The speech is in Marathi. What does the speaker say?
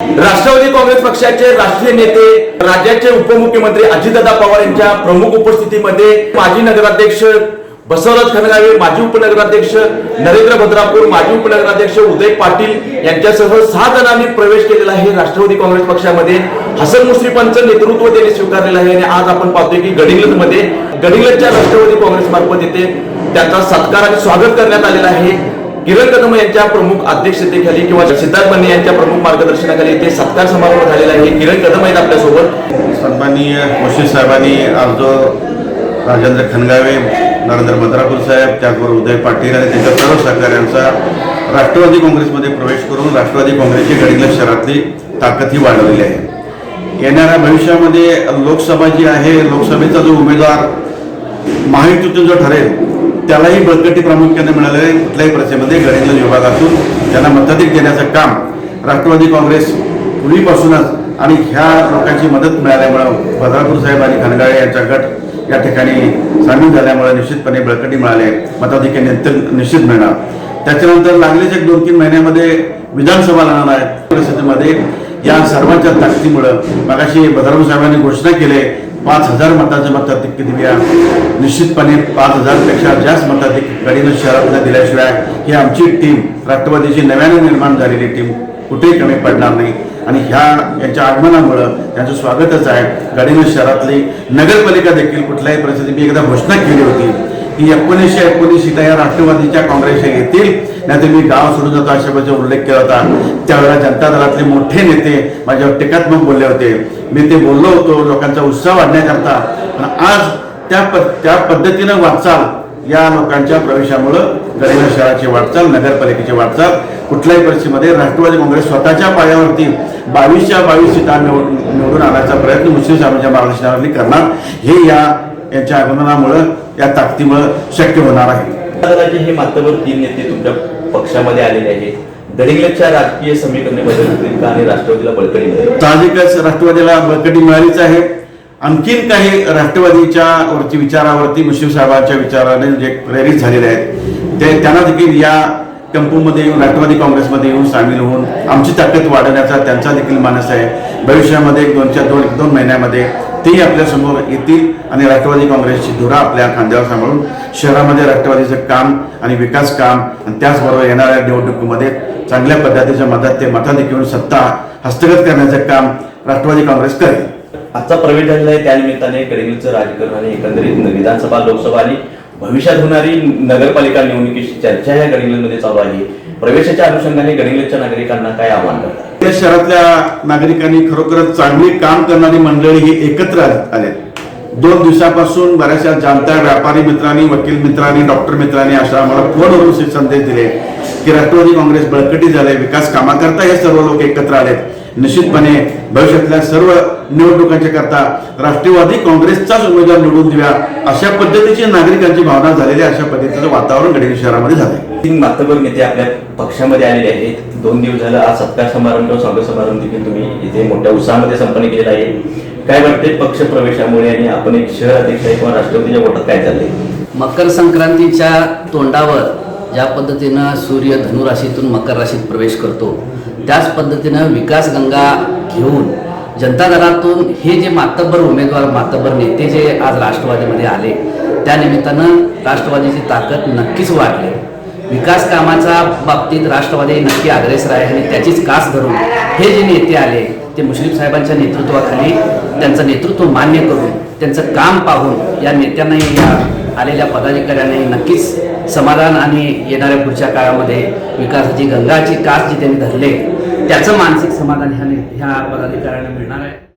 राष्ट्रवादी काँग्रेस पक्षाचे राष्ट्रीय नेते राज्याचे उपमुख्यमंत्री अजितदादा पवार यांच्या प्रमुख उपस्थितीमध्ये माजी नगराध्यक्ष बसवराज खनगावे माजी उपनगराध्यक्ष नरेंद्र भद्रापूर माजी उपनगराध्यक्ष उदय पाटील यांच्यासह सहा जणांनी प्रवेश केलेला आहे राष्ट्रवादी काँग्रेस पक्षामध्ये. हसन मुश्रीफांचं नेतृत्व त्यांनी स्वीकारलेलं आहे आणि आज आपण पाहतोय की गडिंग्लजमध्ये गडिंग्लजच्या राष्ट्रवादी काँग्रेस मार्फत येथे त्याचा सत्कार आणि स्वागत करण्यात आलेला आहे. किरण कदम यांच्या प्रमुख अध्यक्षतेखाली किंवा सिद्धार्थ बन्ने यांच्या प्रमुख मार्गदर्शनाखाली इथे सत्कार समारोह झालेला आहे. किरण कदम आहेत आपल्यासोबत. सन्माननीय मुशीद साहेबांनी आज जो राजेंद्र खनगावे नरेंद्र मद्रापूर साहेब त्याचबरोबर उदय पाटील आणि त्यांच्या सर्व सहकाऱ्यांचा राष्ट्रवादी काँग्रेसमध्ये प्रवेश करून राष्ट्रवादी काँग्रेसची गडिंग्लज शहरातली ताकद ही वाढवलेली आहे. येणाऱ्या भविष्यामध्ये लोकसभा जी आहे लोकसभेचा जो उमेदवार महायुतीतून जो ठरेल त्यालाही बळकटी प्रामुख्याने मिळाले आहे. कुठल्याही प्रथेमध्ये गडिंग्लज विभागातून त्यांना मताधिक देण्याचं काम राष्ट्रवादी काँग्रेस पूर्वीपासूनच आणि ह्या लोकांची मदत मिळाल्यामुळं बद्रापूर साहेब आणि खनगाळे यांचा गट या ठिकाणी सामील झाल्यामुळे निश्चितपणे बळकटी मिळाले मताधिक्य नित्य- निश्चित मिळणार. त्याच्यानंतर लागलेच एक दोन तीन महिन्यामध्ये विधानसभा लागणार आहेत. परिस्थितीमध्ये या सर्वांच्या ताकदीमुळं मगाशी बद्रापूर साहेबांनी घोषणा केली पाच हजार मताचं मताधिक्य दिल्या निश्चितपणे पाच हजारपेक्षा जास्त मताधिक गडिंग शहरातल्या दिल्याशिवाय ही आमची टीम राष्ट्रवादीची नव्याने निर्माण झालेली टीम कुठेही कमी पडणार नाही. आणि ह्या यांच्या आगमनामुळं त्यांचं स्वागतच आहे. गडीनं शहरातली नगरपालिका देखील कुठल्याही परिस्थितीत मी एकदा घोषणा केली होती. की एकोणीसशे एकोणीस सीटा या राष्ट्रवादीच्या काँग्रेसच्या येतील. नाहीतर मी गाव सोडून जातो अशा पद्धतीचा उल्लेख केला होता. त्यावेळेला जनता दलातले मोठे नेते माझ्यावर टीकात्मक बोलले होते. मी ते बोललो होतो लोकांचा उत्साह वाढण्याकरता पण आज त्या पद त्या पद्धतीनं वाटचाल या लोकांच्या प्रवेशामुळं गडिंग शहराची वाटचाल नगरपालिकेची वाटचाल कुठल्याही परिस्थितीमध्ये राष्ट्रवादी काँग्रेस स्वतःच्या पायावरती बावीसच्या बावीस सीटा निवड निवडून आणायचा प्रयत्न मुस्लिम साहेबांच्या मार्गदर्शनाखाली करणार. हे या यांच्या आगमनामुळं या ताकदीमुळं शक्य होणार आहे. हे मात्रवर तीन नेते तुमच्या पक्षामध्ये आलेले आहेत. गडिंग्लजच्या राजकीय समीकरणे बदल होतील का आणि राष्ट्रवादीला बळकटी मिळेल? साहजिकच राष्ट्रवादीला बळकटी मिळालीच आहे. आणखीन काही राष्ट्रवादीच्या वरती विचारावरती मुश्रीफ साहेबांच्या विचाराने जे प्रेरित झालेले आहेत ते त्यांना देखील या कंपूमध्ये येऊन राष्ट्रवादी काँग्रेसमध्ये येऊन सामील होऊन आमची ताकद वाढवण्याचा त्यांचा देखील मानस आहे. भविष्यामध्ये दोनच्या दोन एक दोन महिन्यामध्ये तेही आपल्यासमोर येतील आणि राष्ट्रवादी काँग्रेसची धुरा आपल्या खांद्यावर सांभाळून शहरामध्ये राष्ट्रवादीचं काम आणि विकास काम आणि त्याचबरोबर येणाऱ्या निवडणुकीमध्ये चांगल्या पद्धतीच्या मदत ते मताधिक घेऊन सत्ता हस्तगत करण्याचं काम राष्ट्रवादी काँग्रेस करेल. आजचा प्रवेश झालेला आहे. त्यानिमित्ताने गडिंग्लजचं राजकारण आणि एकंदरीत विधानसभा लोकसभा आणि भविष्यात होणारी नगरपालिका निवडणुकीची चर्चा या गडिंग्लजमध्ये चालू आहे. प्रवेशाच्या अनुषंगाने गडिंग्लजच्या नागरिकांना काय आव्हान करतात? या शहरातल्या नागरिकांनी खरोखरच चांगली काम करणारी मंडळी ही एकत्र आले दोन दिवसापासून बऱ्याचशा जाणत्या व्यापारी मित्रांनी वकील मित्रांनी डॉक्टर मित्रांनी अशा आम्हाला फोनवरून संदेश दिले की राष्ट्रवादी काँग्रेस बळकटी झाले विकास कामाकरता हे सर्व लोक एकत्र आलेत. निश्चितपणे भविष्यातल्या सर्व निवडणुकांच्या करता राष्ट्रवादी काँग्रेसचाच उमेदवार निवडून देऊया अशा पद्धतीची नागरिकांची भावना झालेली अशा पद्धतीचं वातावरण गडिंग शहरामध्ये झालंय. तीन मातबर नेते आपल्या पक्षामध्ये आलेले आहेत. दोन दिवस झालं आज सत्कार समारंभ किंवा स्वागत समारंभ देखील तुम्ही इथे मोठ्या उत्साहामध्ये संपन्न केलेला आहे. काय वाटते पक्ष प्रवेशामुळे आणि आपण एक शहर अध्यक्ष आहे किंवा राष्ट्रवादीच्या वोटात काय चाललंय? मकर संक्रांतीच्या तोंडावर ज्या पद्धतीनं सूर्य धनुराशीतून मकर राशीत प्रवेश करतो त्याच पद्धतीनं विकास गंगा घेऊन जनता दलातून हे जे मातब्बर उमेदवार मातब्बर नेते जे आज राष्ट्रवादीमध्ये आले त्या निमित्तानं राष्ट्रवादीची ताकद नक्कीच वाढली. विकास कामाच्या बाबतीत राष्ट्रवादी नक्की अग्रेसर आहे आणि त्याचीच कास धरून हे जे नेते आले ते मुश्रीफ साहेबांच्या नेतृत्वाखाली त्यांचं नेतृत्व मान्य करून त्यांचं काम पाहून या नेत्यांनाही या आलेल्या पदाधिकाऱ्यांनी नक्कीच समाधान आणि येणाऱ्या पुढच्या काळामध्ये विकासाची गंगाची कास जी त्यांनी धरले त्याचं मानसिक समाधान ह्या ह्या पदाधिकाऱ्यांना मिळणार आहे.